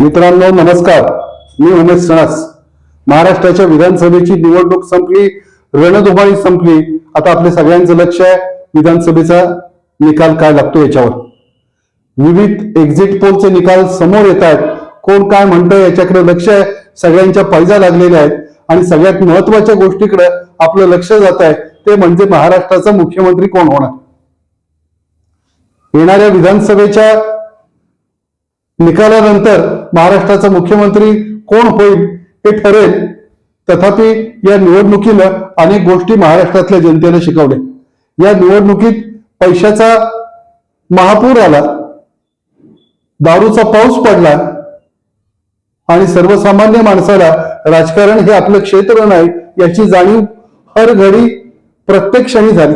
मित्रांनो नमस्कार. मी उमेश सणस. महाराष्ट्राच्या विधानसभेची निवडणूक संपली रणधुमाळी संपली. आता आपल्या सगळ्यांचं लक्ष आहे विधानसभेचा निकाल काय लागतो याच्यावर. विविध एक्झिट पोलचे निकाल समोर येत आहेत. कोण काय म्हणतं याच्याकडे लक्ष आहे. सगळ्यांच्या पैजा लागलेल्या आहेत. आणि सगळ्यात महत्त्वाच्या गोष्टीकडे आपलं लक्ष जात आहे. ते म्हणजे महाराष्ट्राचा मुख्यमंत्री कोण होणार? येणाऱ्या विधानसभेच्या निकालानंतर महाराष्ट्राचा मुख्यमंत्री कोण होईल हे ठरेल. तथापि या निवडणुकीला अनेक गोष्टी महाराष्ट्रातल्या जनतेला शिकवल्या. या निवडणुकीत पैशाचा महापूर आला दारूचा पाऊस पडला आणि सर्वसामान्य माणसाला राजकारण हे आपलं क्षेत्र नाही याची जाणीव हर घडी प्रत्येक क्षणी झाली.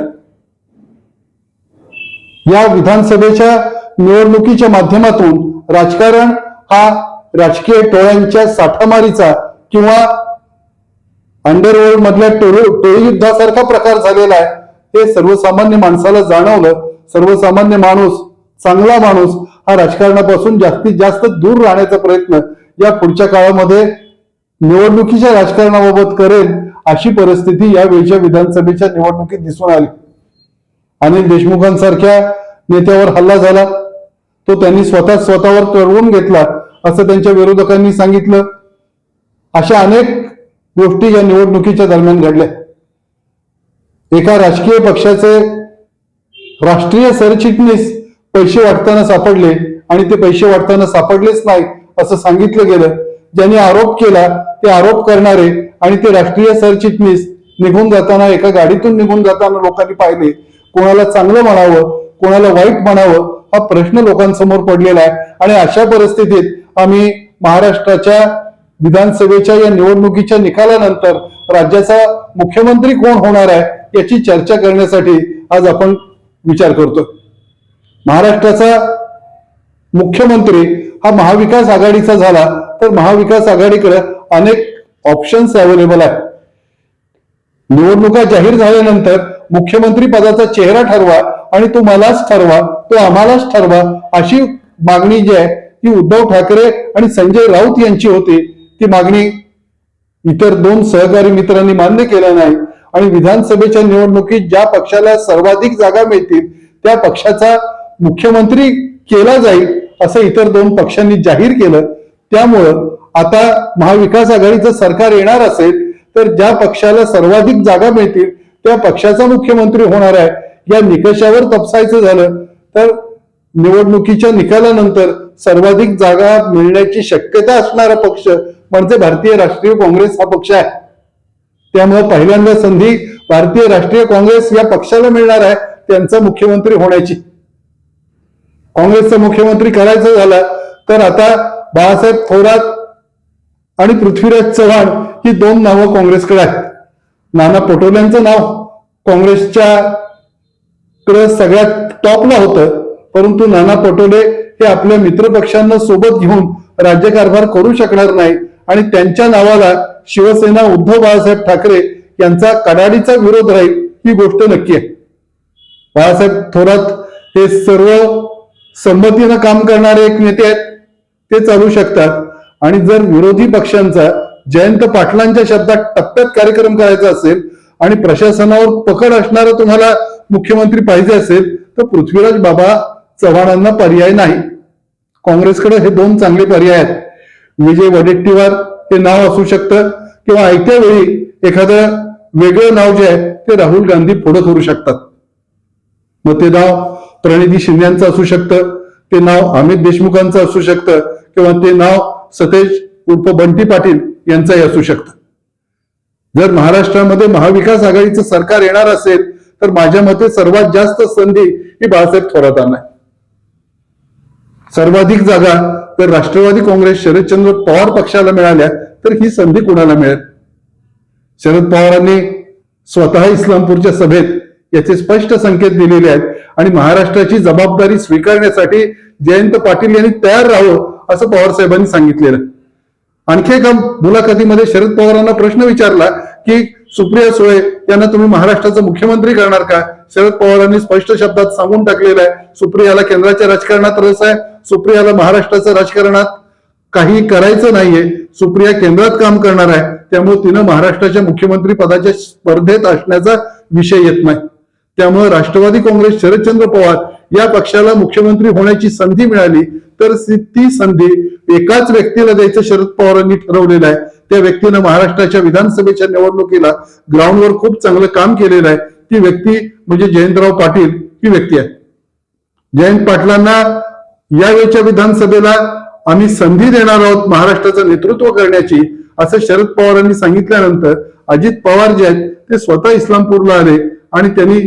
या विधानसभेच्या निवडणुकीच्या माध्यमातून राजकारण हा राजकीय टोळ्यांच्या साठामारीचा किंवा अंडरवर्ल्ड मधल्या टोळी टोळीयुद्धासारखा प्रकार झालेला आहे. हे सर्वसामान्य माणसाला जाणवलं. सर्वसामान्य माणूस चांगला माणूस हा राजकारणापासून जास्तीत जास्त दूर राहण्याचा प्रयत्न या पुढच्या काळामध्ये निवडणुकीच्या राजकारणाबाबत करेल अशी परिस्थिती यावेळीच्या विधानसभेच्या निवडणुकीत दिसून आली. अनिल देशमुखांसारख्या नेत्यावर हल्ला झाला. तो त्यांनी स्वतः स्वतःवर कळवून घेतला असं त्यांच्या विरोधकांनी सांगितलं. अशा अनेक गोष्टी या निवडणुकीच्या दरम्यान घडल्या. एका राजकीय पक्षाचे राष्ट्रीय सरचिटणीस पैसे वाटताना सापडले आणि ते पैसे वाटताना सापडलेच नाही असं सांगितलं गेलं. ज्यांनी आरोप केला ते आरोप करणारे आणि ते राष्ट्रीय सरचिटणीस निघून जाताना एका गाडीतून निघून जाताना लोकांनी पाहिले. कोणाला चांगलं म्हणावं कोणाला वाईट म्हणावं हा प्रश्न लोकांसमोर पडलेला आहे. आणि अशा परिस्थितीत आम्ही महाराष्ट्राच्या विधानसभेच्या या निवडणुकीच्या निकालानंतर राज्याचा मुख्यमंत्री कोण होणार आहे याची चर्चा करण्यासाठी आज आपण विचार करतो महाराष्ट्राचा मुख्यमंत्री हा महाविकास आघाडीचा झाला तर महाविकास आघाडीकडे अनेक ऑप्शन्स अवेलेबल आहेत. निवडणुका जाहीर झाल्यानंतर मुख्यमंत्री पदाचा चेहरा ठरवा आणि तो मलाच ठरवा तो आम्हालाच ठरवा अशी मागणी जी आहे ती उद्धव ठाकरे आणि संजय राऊत यांची होती. ती मागणी इतर दोन सहकारी मित्रांनी मान्य केलं नाही. आणि विधानसभेच्या निवडणुकीत ज्या पक्षाला सर्वाधिक जागा मिळतील त्या पक्षाचा मुख्यमंत्री केला जाईल असं इतर दोन पक्षांनी जाहीर केलं. त्यामुळं आता महाविकास आघाडीचं सरकार येणार असेल तर ज्या पक्षाला सर्वाधिक जागा मिळतील त्या पक्षाचा मुख्यमंत्री होणार आहे. या निकषावर तपसायचं झालं तर निवडणुकीच्या निकालानंतर सर्वाधिक जागा मिळण्याची शक्यता असणारा पक्ष म्हणजे भारतीय राष्ट्रीय काँग्रेस हा पक्ष आहे. त्यामुळे पहिल्यांदा संधी भारतीय राष्ट्रीय काँग्रेस या पक्षाला मिळणार आहे त्यांचा मुख्यमंत्री होण्याची. काँग्रेसचा मुख्यमंत्री करायचं झालं तर आता बाळासाहेब थोरात आणि पृथ्वीराज चव्हाण ही दोन नावं काँग्रेसकडे आहेत. नाना पटोलेंचं नाव काँग्रेसच्या सगळ्यात टॉपला होतं. परंतु नाना पटोले हे आपल्या मित्रपक्षांना सोबत घेऊन राज्यकारभार करू शकणार नाही. आणि त्यांच्या नावाला शिवसेना उद्धव बाळासाहेब ठाकरे यांचा कडाडीचा विरोध राहील ही गोष्ट नक्की आहे. बाळासाहेब थोरात हे सर्व संमतीनं काम करणारे एक नेते आहेत. ते चालू शकतात. आणि जर विरोधी पक्षांचा जयंत पाटलांच्या शब्दात टप्प्यात कार्यक्रम करायचा असेल आणि प्रशासनावर पकड असणारा तुम्हाला मुख्यमंत्री पाहिजे असेल तर पृथ्वीराज बाबा चव्हाणांना पर्याय नाही. काँग्रेसकडे हे दोन चांगले पर्याय आहेत. विजय वडेट्टीवार हे नाव असू शकतं किंवा आयत्या वेळी एखादं वेगळं नाव जे आहे ते राहुल गांधी पुढे करू शकतात. मग ते नाव प्रणिधी शिंद्यांचं असू शकतं ते नाव अमित देशमुखांचं असू शकतं किंवा ते नाव सतेज उर्फ बंटी पाटील यांचंही असू शकतं. जर महाराष्ट्रामध्ये महाविकास आघाडीचं सरकार येणार असेल तर माझ्या मते सर्वात जास्त संधी ही बाळासाहेब थोरातांना सर्वाधिक जागा जर राष्ट्रवादी काँग्रेस शरदचंद्र पवार पक्षाला मिळाल्या तर ही संधी कुणाला मिळेल? शरद पवारांनी स्वतः इस्लामपूरच्या सभेत याचे स्पष्ट संकेत दिलेले आहेत आणि महाराष्ट्राची जबाबदारी स्वीकारण्यासाठी जयंत पाटील यांनी तयार राहावं असं पवार साहेबांनी सांगितलेलं. आणखी एका मुलाखतीमध्ये शरद पवारांना प्रश्न विचारला की सुप्रिया सुळे यांना तुम्ही महाराष्ट्राचा मुख्यमंत्री करणार का? शरद पवारांनी स्पष्ट शब्दात सांगून टाकलेलं आहे सुप्रियाला केंद्राच्या राजकारणात रस आहे सुप्रियाला महाराष्ट्राच्या राजकारणात काही करायचं नाहीये सुप्रिया केंद्रात काम करणार आहे त्यामुळे तिनं महाराष्ट्राच्या मुख्यमंत्री पदाच्या स्पर्धेत असण्याचा विषय येत नाही. त्यामुळे राष्ट्रवादी काँग्रेस शरदचंद्र पवार या पक्षाला मुख्यमंत्री होण्याची संधी मिळाली तर ती संधी एकाच व्यक्तीला द्यायचं शरद पवारांनी ठरवलेलं आहे. त्या व्यक्तीनं महाराष्ट्राच्या विधानसभेच्या निवडणुकीला ग्राउंडवर खूप चांगलं काम केलेलं आहे. ती व्यक्ती म्हणजे जयंतराव पाटील ही व्यक्ती आहे. जयंत पाटलांना यावेळच्या विधानसभेला आम्ही संधी देणार आहोत महाराष्ट्राचं नेतृत्व करण्याची असं शरद पवारांनी सांगितल्यानंतर अजित पवार जे आहेत ते स्वतः इस्लामपूरला आले आणि त्यांनी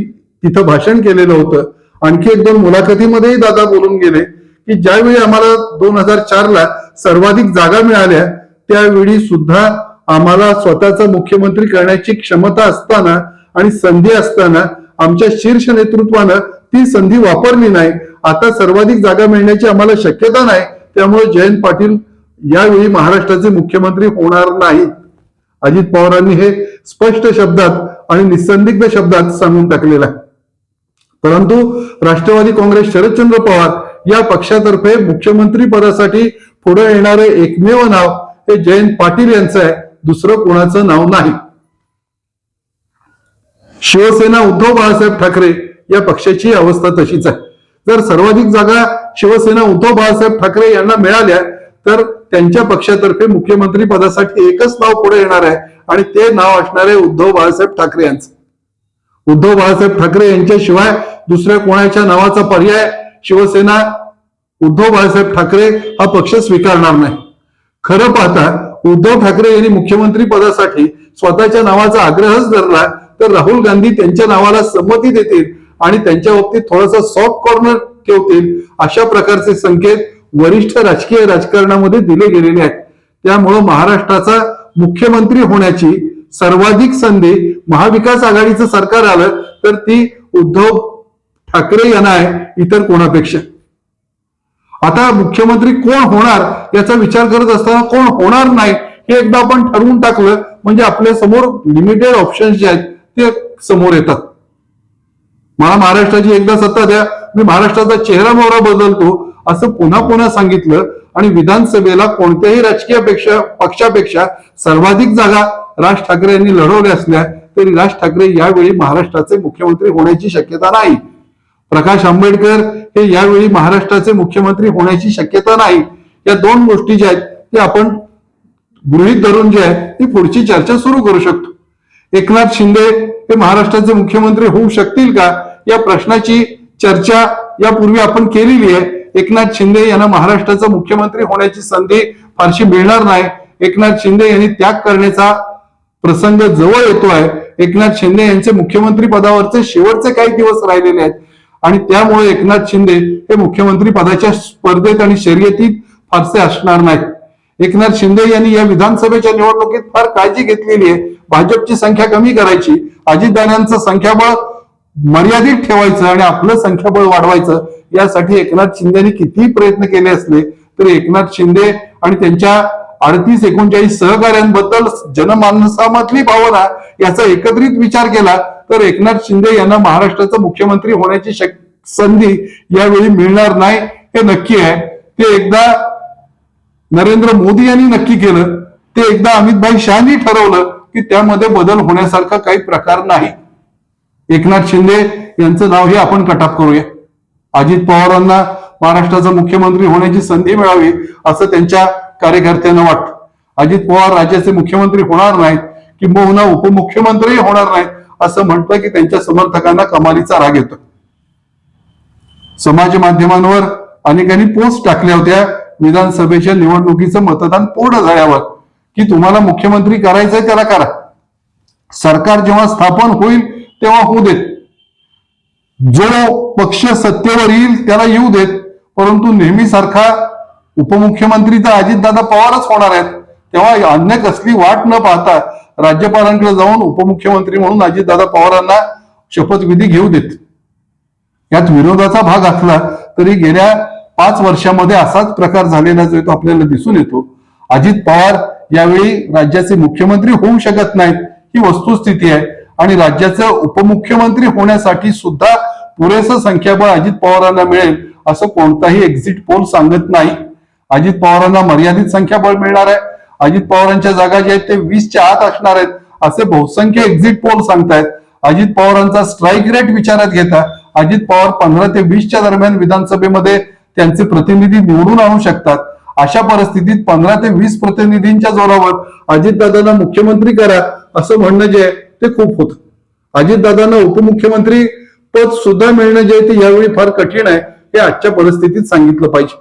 तिथं भाषण केलेलं होतं. आणखी एक दोन मुलाखतीमध्येही दादा बोलून गेले की ज्यावेळी आम्हाला दोन हजार चार ला सर्वाधिक जागा मिळाल्या त्यावेळी सुद्धा आम्हाला स्वतःचा मुख्यमंत्री करण्याची क्षमता असताना आणि संधी असताना आमच्या शीर्ष नेतृत्वानं ती संधी वापरली नाही. आता सर्वाधिक जागा मिळण्याची आम्हाला शक्यता नाही. त्यामुळे जयंत पाटील यावेळी महाराष्ट्राचे मुख्यमंत्री होणार नाहीत. अजित पवारांनी हे स्पष्ट शब्दात आणि निसंदिग्ध शब्दात सांगून टाकलेलं आहे. परंतु राष्ट्रवादी काँग्रेस शरदचंद्र पवार या पक्षातर्फे मुख्यमंत्री पदासाठी पुढे येणारे एकमेव नाव हे जयंत पाटील यांचं आहे. दुसरं कोणाचं नाव नाही. शिवसेना उद्धव बाळासाहेब ठाकरे या पक्षाची अवस्था तशीच आहे. जर सर्वाधिक जागा शिवसेना उद्धव बाळासाहेब ठाकरे यांना मिळाल्या तर त्यांच्या पक्षातर्फे मुख्यमंत्री पदासाठी एकच नाव पुढे येणार आहे आणि ते नाव असणार आहे उद्धव बाळासाहेब ठाकरे यांचं. उद्धव बाळासाहेब ठाकरे यांच्याशिवाय दुसऱ्या कोणाच्या नावाचा पर्याय शिवसेना उद्धव बाळासाहेब ठाकरे हा पक्ष स्वीकारणार नाही. खरं पाहता उद्धव ठाकरे यांनी मुख्यमंत्री पदासाठी स्वतःच्या नावाचा आग्रहच धरला तर राहुल गांधी त्यांच्या नावाला संमती देतील आणि त्यांच्या बाबतीत थोडासा सॉफ्ट कॉर्नर ठेवतील अशा प्रकारचे संकेत वरिष्ठ राजकीय राजकारणामध्ये दिले गेलेले आहेत. त्यामुळं महाराष्ट्राचा मुख्यमंत्री होण्याची सर्वाधिक संधी महाविकास आघाडीचं सरकार आलं तर ती उद्धव ठाकरे यांना आहे इतर कोणापेक्षा. आता मुख्यमंत्री कोण होणार याचा विचार करत असताना कोण होणार नाही हे एकदा आपण ठरवून टाकलं. म्हणजे आपल्यासमोर लिमिटेड ऑप्शन्स जे आहेत ते समोर येतात. मला महाराष्ट्राची एकदा सत्ता द्या मी महाराष्ट्राचा चेहरा मोहरा बदलतो असं पुन्हा पुन्हा सांगितलं. आणि विधानसभेला कोणत्याही राजकीयपेक्षा पक्षापेक्षा सर्वाधिक जागा राज ठाकरे यांनी लढवल्या असल्या तरी राज ठाकरे यावेळी महाराष्ट्राचे मुख्यमंत्री होण्याची शक्यता नाही. प्रकाश आंबेडकर हे यावेळी महाराष्ट्राचे मुख्यमंत्री होण्याची शक्यता नाही. या दोन गोष्टी ज्या आहेत ते आपण गृहित धरून जे आहे ती पुढची चर्चा सुरू करू शकतो. एकनाथ शिंदे हे महाराष्ट्राचे मुख्यमंत्री होऊ शकतील का? या प्रश्नाची चर्चा यापूर्वी आपण केलेली आहे. एकनाथ शिंदे यांना महाराष्ट्राचा मुख्यमंत्री होण्याची संधी फारशी मिळणार नाही. एकनाथ शिंदे यांनी त्याग करण्याचा प्रसंग जवळ येतोय. एकनाथ शिंदे यांचे मुख्यमंत्री पदावरचे शेवटचे काही दिवस राहिलेले आहेत. आणि त्यामुळे एकनाथ शिंदे हे मुख्यमंत्री पदाच्या स्पर्धेत आणि शर्यतीत फारसे असणार नाहीत. एकनाथ शिंदे यांनी या विधानसभेच्या निवडणुकीत फार काळजी घेतलेली आहे. भाजपची संख्या कमी करायची अजितदानांचं संख्याबळ मर्यादित ठेवायचं आणि आपलं संख्याबळ वाढवायचं यासाठी एकनाथ शिंदेनी कितीही प्रयत्न केले असले तरी एकनाथ शिंदे आणि त्यांच्या अडतीस एकोणचाळीस सहकार्यांबद्दल जनमानसामधली भावना याचा एकत्रित विचार केला तर एकनाथ शिंदे यांना महाराष्ट्राचा मुख्यमंत्री होण्याची संधी यावेळी मिळणार नाही हे नक्की आहे. ते एकदा नरेंद्र मोदी यांनी नक्की केलं. ते एकदा अमितभाई शहानी ठरवलं की त्यामध्ये बदल होण्यासारखा काही प्रकार नाही. एकनाथ शिंदे यांचं नाव हे आपण कटाप करूया. अजित पवारांना महाराष्ट्राचा मुख्यमंत्री होण्याची संधी मिळावी असं त्यांच्या कार्यकर्त्यांना वाटतं. अजित पवार राज्याचे मुख्यमंत्री होणार नाहीत किंबहुना उपमुख्यमंत्री होणार नाहीत असं म्हटलं की त्यांच्या समर्थकांना कमालीचा राग येतो. समाज माध्यमांवर अनेकांनी पोस्ट टाकल्या होत्या विधानसभेच्या निवडणुकीचं मतदान पूर्ण झाल्यावर की तुम्हाला मुख्यमंत्री करायचंय त्याला करा. सरकार जेव्हा स्थापन होईल तेव्हा होऊ देत. जो पक्ष सत्तेवर येईल त्याला येऊ देत परंतु नेहमीसारखा उपमुख्यमंत्री तर अजितदादा पवारच होणार आहेत. तेव्हा अन्य कसली वाट न पाहता राज्यपालांकडे जाऊन उपमुख्यमंत्री म्हणून अजितदादा पवारांना शपथविधी घेऊ देत. यात विरोधाचा भाग असला तरी गेल्या पाच वर्षामध्ये असाच प्रकार झालेला जो तो आपल्याला दिसून येतो. अजित पवार यावेळी राज्याचे मुख्यमंत्री होऊ शकत नाहीत ही वस्तुस्थिती आहे. आणि राज्याचं उपमुख्यमंत्री होण्यासाठी सुद्धा पुरेसं संख्याबळ अजित पवारांना मिळेल असं कोणताही एक्झिट पोल सांगत नाही. अजित पवारांना मर्यादित संख्याबळ मिळणार आहे. अजित पवारांच्या जागा ज्या आहेत ते वीसच्या आत असणार आहेत. असे बहुसंख्य एक्झिट पोल सांगतायत. अजित पवारांचा स्ट्राईक रेट विचारात घेता अजित पवार पंधरा ते वीसच्या दरम्यान विधानसभेमध्ये त्यांचे प्रतिनिधी निवडून आणू शकतात. अशा परिस्थितीत पंधरा ते वीस प्रतिनिधींच्या जोरावर अजितदादांना मुख्यमंत्री करा असं म्हणणं जे आहे ते खूप होत. अजितदादांना उपमुख्यमंत्री पद सुद्धा मिळणं जे आहे ते यावेळी फार कठीण आहे हे आजच्या परिस्थितीत सांगितलं पाहिजे.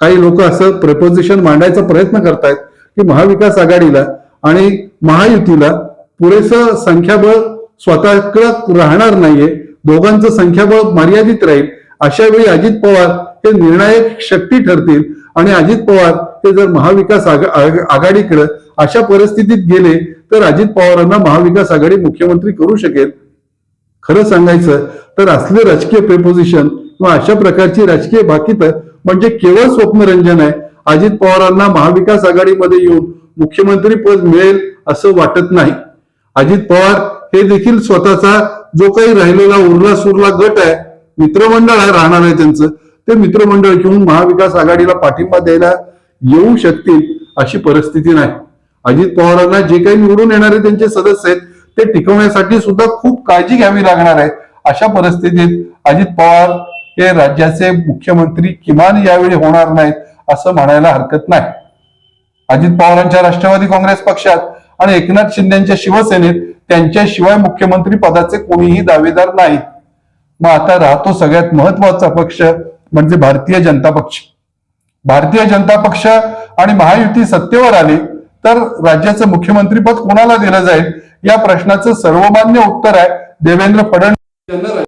काही लोक असं प्रपोजिशन मांडायचा प्रयत्न करतायत की महाविकास आघाडीला आणि महायुतीला पुरेसं संख्याबळ स्वतःकडे राहणार नाहीये दोघांचं संख्याबळ मर्यादित राहील अशा वेळी अजित पवार हे निर्णायक शक्ती ठरतील आणि अजित पवार हे जर महाविकास आघाडीकडे अशा परिस्थितीत गेले तर अजित पवारांना महाविकास आघाडी मुख्यमंत्री करू शकेल. खरं सांगायचं तर असले राजकीय प्रेपोजिशन किंवा अशा प्रकारची राजकीय भाकीत म्हणजे केवळ स्वप्नरंजन आहे. अजित पवारांना महाविकास आघाडीमध्ये येऊन मुख्यमंत्री पद मिळेल असं वाटत नाही. अजित पवार हे देखील स्वतःचा जो काही राहिलेला उरला सुरला गट आहे मित्रमंडळ आहे राहणार आहे त्यांचं ते मित्रमंडळ घेऊन महाविकास आघाडीला पाठिंबा द्यायला येऊ शकतील अशी परिस्थिती नाही. अजित पवारांना जे काही निवडून येणारे त्यांचे सदस्य आहेत ते टिकवण्यासाठी सुद्धा खूप काळजी घ्यावी लागणार आहे अशा परिस्थितीत अजित पवार हे राज्याचे मुख्यमंत्री किमान यावेळी होणार नाहीत असं म्हणायला हरकत नाही. अजित पवारांच्या राष्ट्रवादी काँग्रेस पक्षात आणि एकनाथ शिंदेच्या शिवसेनेत त्यांच्याशिवाय मुख्यमंत्री पदाचे कोणीही दावेदार नाहीत. मग आता राहतो सगळ्यात महत्त्वाचा पक्ष म्हणजे भारतीय जनता पक्ष. भारतीय जनता पक्ष आणि महायुती सत्तेवर आली तर राज्याचं मुख्यमंत्रीपद कोणाला दिलं जाईल? या प्रश्नाचं सर्वमान्य उत्तर आहे देवेंद्र फडणवीस यांना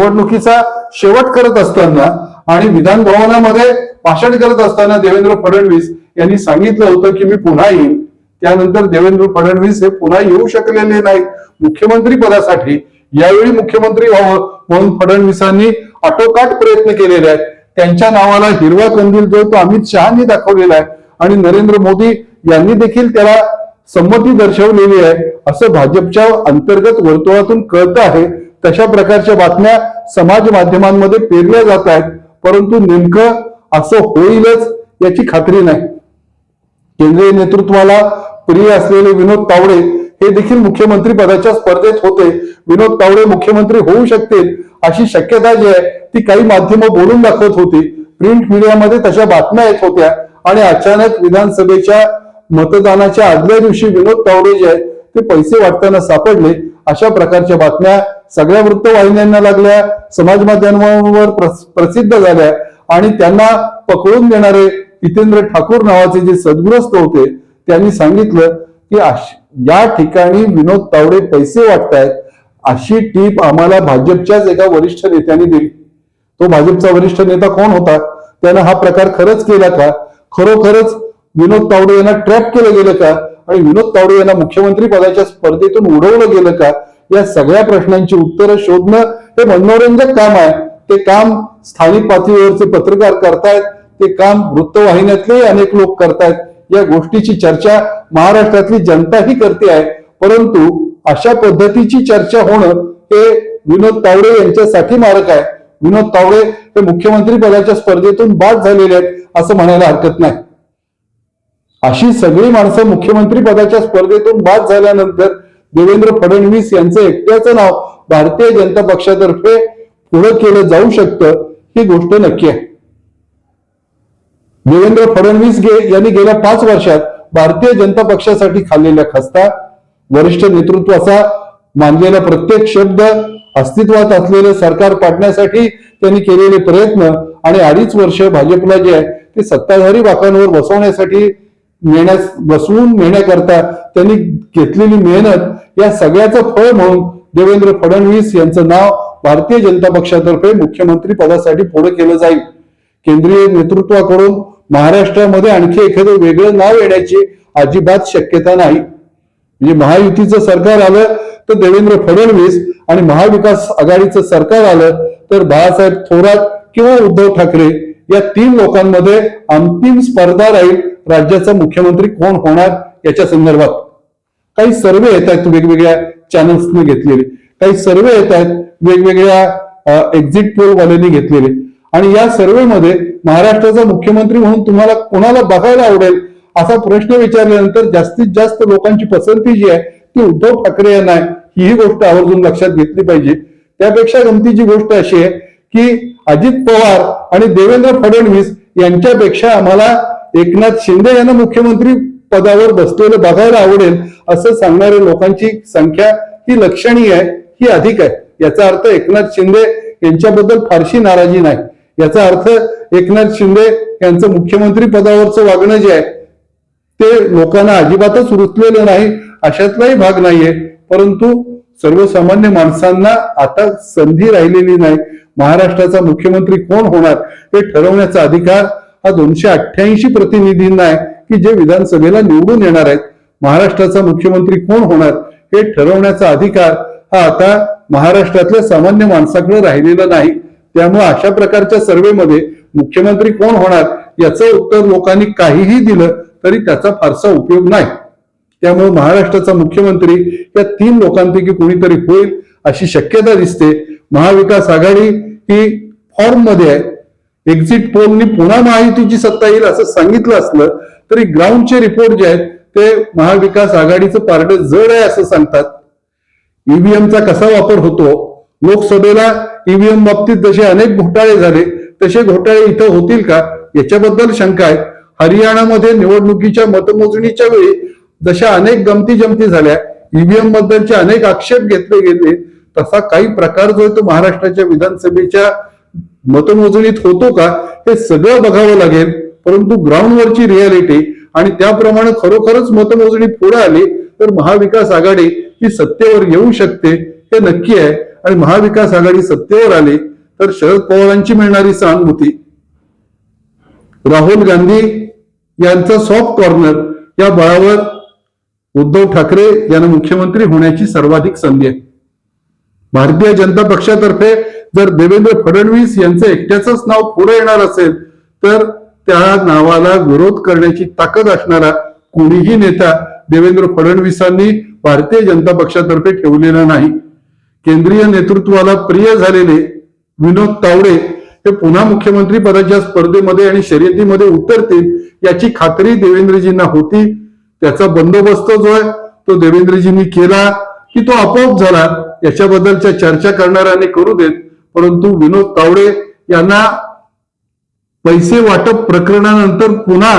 निवडणुकीचा शेवट करत असताना आणि विधान भवनामध्ये भाषण करत असताना देवेंद्र फडणवीस यांनी सांगितलं होतं की मी पुन्हा येईन. त्यानंतर देवेंद्र फडणवीस हे पुन्हा येऊ शकलेले नाही मुख्यमंत्री पदासाठी यावेळी मुख्यमंत्री व्हावं म्हणून फडणवीसांनी आटोकाट प्रयत्न केलेले आहेत. त्यांच्या नावाला हिरवा कंदील जो तो अमित शहानी दाखवलेला आहे. आणि नरेंद्र मोदी यांनी देखील त्याला संमती दर्शवलेली आहे. असं भाजपच्या अंतर्गत वर्तुळातून कळत आहे. तशा प्रकारच्या बातम्या समाज माध्यमांमध्ये पेरल्या जात आहेत परंतु नेमकं असं होईलच याची खात्री नाही. केंद्रीय नेतृत्वाला प्रिय असलेले विनोद तावडे हे देखील मुख्यमंत्री पदाच्या स्पर्धेत होते. विनोद तावडे मुख्यमंत्री होऊ शकतील अशी शक्यता जी आहे ती काही माध्यमं बोलून दाखवत होती. प्रिंट मीडियामध्ये तशा बातम्या येत होत्या आणि अचानक विधानसभेच्या मतदानाच्या आदल्या दिवशी विनोद तावडे जे आहेत ते पैसे वाटताना सापडले. अशा प्रकारच्या बातम्या सगळ्या वृत्तवाहिन्यांना लागल्या समाज माध्यमांवर प्रसिद्ध झाल्या आणि त्यांना पकडून देणारे हितेंद्र ठाकूर नावाचे जे सद्ग्रस्त होते त्यांनी सांगितलं की या ठिकाणी विनोद तावडे पैसे वाटतायत अशी टीप आम्हाला भाजपच्याच एका वरिष्ठ नेत्याने दिली. तो भाजपचा वरिष्ठ नेता कोण होता? त्यानं हा प्रकार खरंच केला का? खरोखरच विनोद तावडे यांना ट्रॅप केलं गेलं का? आणि विनोद तावडे यांना मुख्यमंत्री पदाच्या स्पर्धेतून उडवलं गेलं का? या सगळ्या प्रश्नांची उत्तरं शोधणं हे मनोरंजक काम आहे. ते काम स्थानिक पातळीवरचे पत्रकार करतायत ते काम वृत्तवाहिन्यातले अनेक लोक करतायत. या गोष्टीची चर्चा महाराष्ट्रातली जनताही करते आहे. परंतु अशा पद्धतीची चर्चा होणं हे विनोद तावडे यांच्यासाठी मारक आहे. विनोद तावडे हे मुख्यमंत्री पदाच्या स्पर्धेतून बाद झालेले आहेत असं म्हणायला हरकत नाही. अशी सगळी माणसं मुख्यमंत्री पदाच्या स्पर्धेतून बाद झाल्यानंतर देवेंद्र फडणवीस यांचं एकट्याचं नाव भारतीय जनता पक्षातर्फे पुढे केलं जाऊ शकतं ही गोष्ट नक्की आहे. देवेंद्र फडणवीस गे- यांनी गेल्या पाच वर्षात भारतीय जनता पक्षासाठी खाल्लेल्या खस्ता वरिष्ठ नेतृत्वाचा मानलेला प्रत्येक शब्द अस्तित्वात असलेलं सरकार पाडण्यासाठी त्यांनी केलेले प्रयत्न आणि अडीच वर्ष भाजपला जे आहे ते सत्ताधारी बाकांवर बसवण्यासाठी नेण्यास बसवून नेण्याकरता त्यांनी घेतलेली मेहनत या सगळ्याचं फळ म्हणून देवेंद्र फडणवीस यांचं नाव भारतीय जनता पक्षातर्फे मुख्यमंत्री पदासाठी पुढे केलं जाईल. केंद्रीय नेतृत्वाकडून महाराष्ट्रामध्ये आणखी एखादं वेगळं नाव येण्याची अजिबात शक्यता नाही. म्हणजे महायुतीचं सरकार आलं तर देवेंद्र फडणवीस आणि महाविकास आघाडीचं सरकार आलं तर बाळासाहेब थोरात किंवा उद्धव ठाकरे या तीन लोकांमध्ये अंतिम स्पर्धा राहील राज्याचा मुख्यमंत्री कोण होणार याच्या संदर्भात? काही सर्वे येत आहेत वेगवेगळ्या चॅनल्सने घेतलेले. काही सर्वे येत आहेत वेगवेगळ्या एक्झिट पोलवाल्यांनी घेतलेले. आणि या सर्वेमध्ये महाराष्ट्राचा मुख्यमंत्री म्हणून तुम्हाला कोणाला बघायला आवडेल असा प्रश्न विचारल्यानंतर जास्तीत जास्त लोकांची पसंती जी आहे ती उद्धव ठाकरे यांना आहे. ही गोष्ट आवर्जून लक्षात घेतली पाहिजे. त्यापेक्षा गमतीची गोष्ट अशी आहे की अजित पवार आणि देवेंद्र फडणवीस यांच्यापेक्षा आम्हाला एकनाथ शिंदे यांना मुख्यमंत्री पदावर बसलेलं बघायला आवडेल असं सांगणाऱ्या लोकांची संख्या ही लक्षणीय आहे ही अधिक आहे. याचा अर्थ एकनाथ शिंदे यांच्याबद्दल फारशी नाराजी नाही. याचा अर्थ एकनाथ शिंदे यांचं मुख्यमंत्री पदावरचं वागणं जे आहे ते लोकांना अजिबातच रुचलेलं नाही अशातलाही भाग नाहीये. परंतु सर्वसामान्य माणसांना आता संधी राहिलेली नाही. महाराष्ट्राचा मुख्यमंत्री कोण होणार हे ठरवण्याचा अधिकार हा दोनशे अठ्ठ्याऐंशी प्रतिनिधींना आहे की जे विधानसभेला निवडून येणार आहेत. महाराष्ट्राचा मुख्यमंत्री कोण होणार हे ठरवण्याचा अधिकार हा आता महाराष्ट्रातल्या सामान्य माणसाकडे राहिलेला नाही. त्यामुळे अशा प्रकारच्या सर्वेमध्ये मुख्यमंत्री कोण होणार याचं उत्तर लोकांनी काहीही दिलं तरी त्याचा फारसा उपयोग नाही. त्यामुळे महाराष्ट्राचा मुख्यमंत्री या तीन लोकांपैकी कोणीतरी होईल अशी शक्यता दिसते. महाविकास आघाडी ही फॉर्ममध्ये आहे. एक्झिट पोलनी पुन्हा महायुतीची सत्ता येईल असं सांगितलं असलं तरी ग्राउंडचे रिपोर्ट जे आहेत ते महाविकास आघाडीचं पारड जड आहे असं सांगतात. ईव्हीएमचा कसा वापर होतो? लोकसभेला ईव्हीएम बाबतीत जसे अनेक घोटाळे झाले तसे घोटाळे इथं होतील का? याच्याबद्दल शंका आहे. हरियाणामध्ये निवडणुकीच्या मतमोजणीच्या वेळी जशा अनेक गमती जमती झाल्या ईव्हीएम बद्दलचे अनेक आक्षेप घेतले गेले तसा काही प्रकार जो आहे तो महाराष्ट्राच्या विधानसभेच्या मतमोजणीत होतो का हे सगळं बघावं लागेल परंतु ग्राउंडवरची रियालिटी आणि त्याप्रमाणे खरोखरच मतमोजणी पुढे आली तर महाविकास आघाडी ही सत्तेवर येऊ शकते हे नक्की आहे. आणि महाविकास आघाडी सत्तेवर आली तर शरद पवारांची मिळणारी सहानुभूती. राहुल गांधी यांचा सॉफ्ट कॉर्नर या बळावर उद्धव ठाकरे यांना मुख्यमंत्री होण्याची सर्वाधिक संधी आहे. भारतीय जनता पक्षातर्फे जर देवेंद्र फडणवीस यांचं एकट्याच नाव पुढे येणार असेल तर त्या नावाला विरोध करण्याची ताकद असणारा कोणीही नेता देवेंद्र फडणवीसांनी भारतीय जनता पक्षातर्फे ठेवलेला नाही. केंद्रीय नेतृत्वाला प्रिय झालेले विनोद तावडे हे पुन्हा मुख्यमंत्री पदाच्या स्पर्धेमध्ये आणि शर्यतीमध्ये उतरतील याची खात्री देवेंद्रजींना होती. त्याचा बंदोबस्त जो आहे तो देवेंद्रजींनी केला. की तो आपोआप झाला. याच्याबद्दलच्या चर्चा करणाऱ्याने करू देत परंतु विनोद तावडे यांना पैसे वाटप प्रकरणानंतर पुन्हा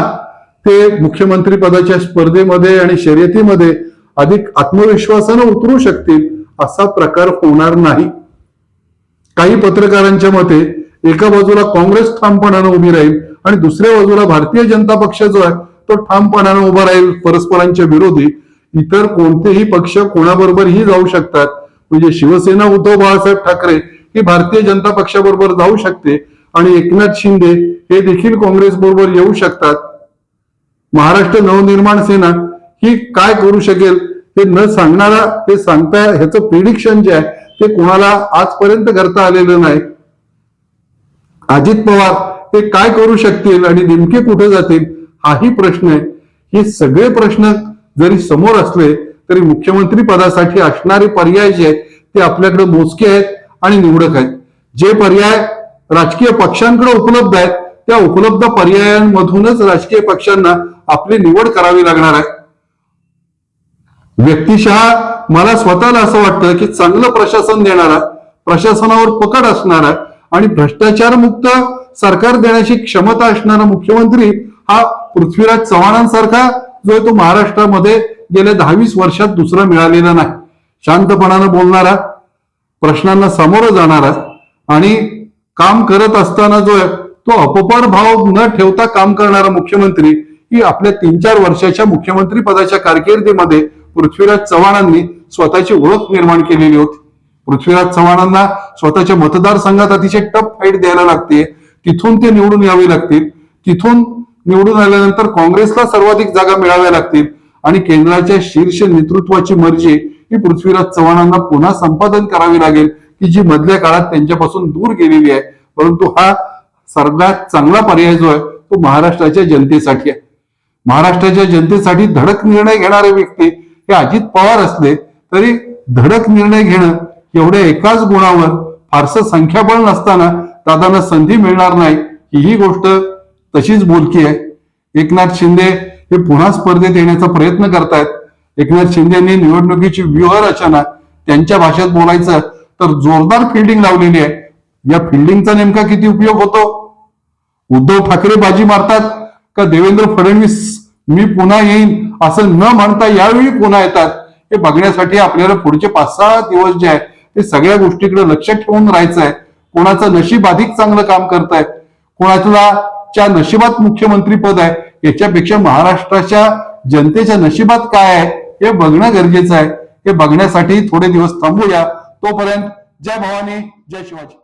ते मुख्यमंत्री पदाच्या स्पर्धेमध्ये आणि शर्यतीमध्ये अधिक आत्मविश्वासानं उतरू शकतील असा प्रकार होणार नाही. काही पत्रकारांच्या मते एका बाजूला काँग्रेस ठामपणानं उभी राहील आणि दुसऱ्या बाजूला भारतीय जनता पक्ष जो आहे तो ठामपणानं उभा राहील परस्परांच्या विरोधी. इतर कोणतेही पक्ष कोणाबरोबरही जाऊ शकतात. म्हणजे शिवसेना उद्धव बाळासाहेब ठाकरे ही भारतीय जनता पक्षाबरोबर जाऊ शकते आणि एकनाथ शिंदे हे देखील काँग्रेस बरोबर येऊ शकतात. महाराष्ट्र नवनिर्माण सेना ही काय करू शकेल हे न सांगणारा हे सांगता ह्याचं प्रिडिक्शन जे आहे ते कोणाला आजपर्यंत करता आलेलं नाही. अजित पवार हे काय करू शकतील आणि नेमके कुठे जातील हाही प्रश्न आहे. हे सगळे प्रश्न जरी समोर असले तरी मुख्यमंत्री पदासाठी असणारे पर्याय जे आहेत ते आपल्याकडे मोजके आहेत आणि निवडक आहेत. जे पर्याय राजकीय पक्षांकडे उपलब्ध आहेत त्या उपलब्ध पर्यायांमधूनच राजकीय पक्षांना आपली निवड करावी लागणार आहे. व्यक्तिशः मला स्वतःला असं वाटतं की चांगलं प्रशासन देणारा प्रशासनावर पकड असणारा आणि भ्रष्टाचार मुक्त सरकार देण्याची क्षमता असणारा मुख्यमंत्री हा पृथ्वीराज चव्हाणांसारखा जो आहे तो महाराष्ट्रामध्ये गेल्या दहावीस वर्षात दुसरा मिळालेला नाही. शांतपणानं बोलणारा प्रश्नांना सामोरं जाणारा आणि काम करत असताना जो आहे तो अपपर भाव न ठेवता काम करणारा मुख्यमंत्री ही आपल्या तीन चार वर्षाच्या मुख्यमंत्री पदाच्या कारकिर्दीमध्ये पृथ्वीराज चव्हाणांनी स्वतःची ओळख निर्माण केलेली होती. पृथ्वीराज चव्हाणांना स्वतःच्या मतदारसंघात अतिशय टफ फाईट द्यायला लागते. तिथून ते निवडून यावे लागतील. तिथून निवडून आल्यानंतर काँग्रेसला सर्वाधिक जागा मिळाव्या लागतील. आणि केंद्राच्या शीर्ष नेतृत्वाची मर्जी ही पृथ्वीराज चव्हाणांना पुन्हा संपादन करावी लागेल की जी मधल्या काळात त्यांच्यापासून दूर गेलेली आहे. परंतु हा सर्वात चांगला पर्याय जो आहे तो महाराष्ट्राच्या जनतेसाठी आहे. महाराष्ट्राच्या जनतेसाठी धडक निर्णय घेणारे व्यक्ती हे अजित पवार असले तरी धडक निर्णय घेणं एवढ्या एकाच गुणावर फारसं संख्याबळ नसताना दादांना संधी मिळणार नाही ही ही गोष्ट तशीच बोलकी आहे. एकनाथ शिंदे हे पुन्हा स्पर्धेत येण्याचा प्रयत्न करतायत. एकनाथ शिंदे यांनी निवडणुकीची व्यूहरचना त्यांच्या भाषेत बोलायचं तर जोरदार फिल्डिंग लावलेली आहे. या फिल्डिंगचा नेमका किती उपयोग होतो? उद्धव ठाकरे बाजी मारतात का देवेंद्र फडणवीस मी पुन्हा येईन असं न म्हणता यावेळी पुन्हा येतात? हे बघण्यासाठी आपल्याला पुढचे पाच सहा दिवस जे आहे ते सगळ्या गोष्टीकडे लक्ष ठेवून राहायचं आहे कोणाचं नशीब अधिक चांगलं काम करत आहे च्या नशिबात मुख्यमंत्री पद आहे याच्यापेक्षा महाराष्ट्राच्या जनतेच्या नशिबात काय आहे हे बघणं गरजेचं आहे. हे बघण्यासाठी थोडे दिवस थांबूया. तोपर्यंत जय भवानी जय शिवाजी.